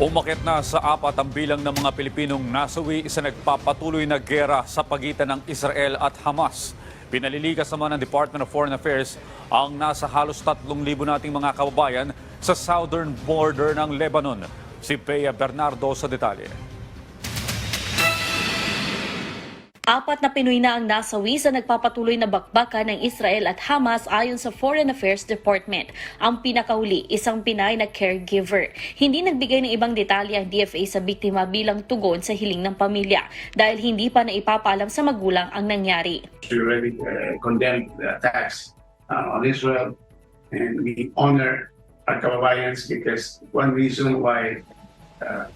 Umakit na sa apat ang bilang ng mga Pilipinong nasawi sa nagpapatuloy na gera sa pagitan ng Israel at Hamas. Pinaliligas naman ng Department of Foreign Affairs ang nasa halos 3,000 nating mga kababayan sa southern border ng Lebanon. Si Bea Bernardo sa detalye. Apat na Pinoy na ang nasawi sa nagpapatuloy na bakbakan ng Israel at Hamas ayon sa Foreign Affairs Department. Ang pinakahuli, isang Pinay na caregiver. Hindi nagbigay ng ibang detalye ang DFA sa biktima bilang tugon sa hiling ng pamilya dahil hindi pa naipapaalam sa magulang ang nangyari. We already uh, condemned the attacks uh, on Israel and we honor our kababayans because one reason why uh,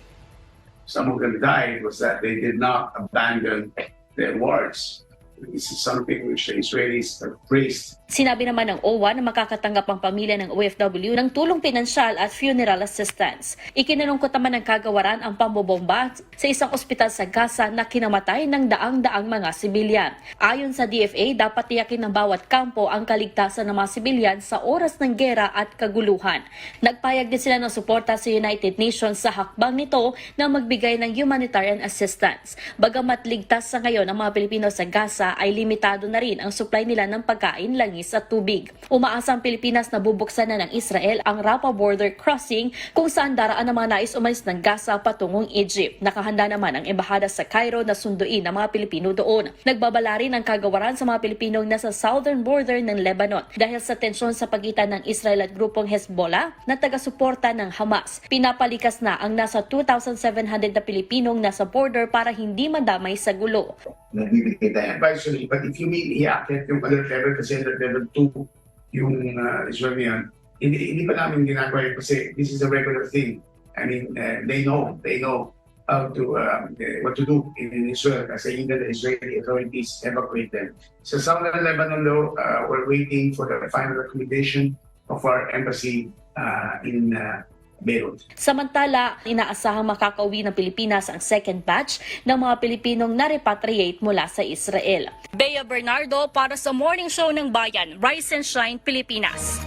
some of them died was that they did not abandon their words This is something which the Israelis have praised Sinabi naman ng OWA na makakatanggap ang pamilya ng OFW ng tulong pinansyal at funeral assistance. Ikinalungkot naman ng kagawaran ang pambobomba sa isang ospital sa Gaza na kinamatay ng daang-daang mga sibilyan. Ayon sa DFA, dapat tiyakin ng bawat kampo ang kaligtasan ng mga sibilyan sa oras ng gera at kaguluhan. Nagpayag din sila ng suporta sa United Nations sa hakbang nito na magbigay ng humanitarian assistance. Bagamat ligtas sa ngayon ang mga Pilipino sa Gaza ay limitado na rin ang supply nila ng pagkain, langis at tubig. Umaasa ang Pilipinas na bubuksan na ng Israel ang Rafah border crossing kung saan daraan ang mga nais umalis ng Gaza patungong Egypt. Nakahanda naman ang embahada sa Cairo na sunduin ang mga Pilipino doon. Nagbabala rin ang kagawaran sa mga Pilipinong nasa southern border ng Lebanon dahil sa tensyon sa pagitan ng Israel at grupong Hezbollah na taga-suporta ng Hamas. Pinapalikas na ang nasa 2,700 na Pilipinong nasa border para hindi madamay sa gulo. nagbibigay tayo advisory. But if you mean iaakit yung alert level kasi alert level 2 yung uh, na yan, hindi, hindi pa namin ginagawa yun kasi this is a regular thing. I mean, uh, they know, they know how to, uh, what to do in, Israel kasi even the Israeli authorities evacuate them. Sa southern Lebanon though, uh, we're waiting for the final recommendation of our embassy uh, in uh, Beirut. Samantala, inaasahang makakauwi ng Pilipinas ang second batch ng mga Pilipinong na-repatriate mula sa Israel. Bea Bernardo para sa Morning Show ng Bayan, Rise and Shine, Pilipinas.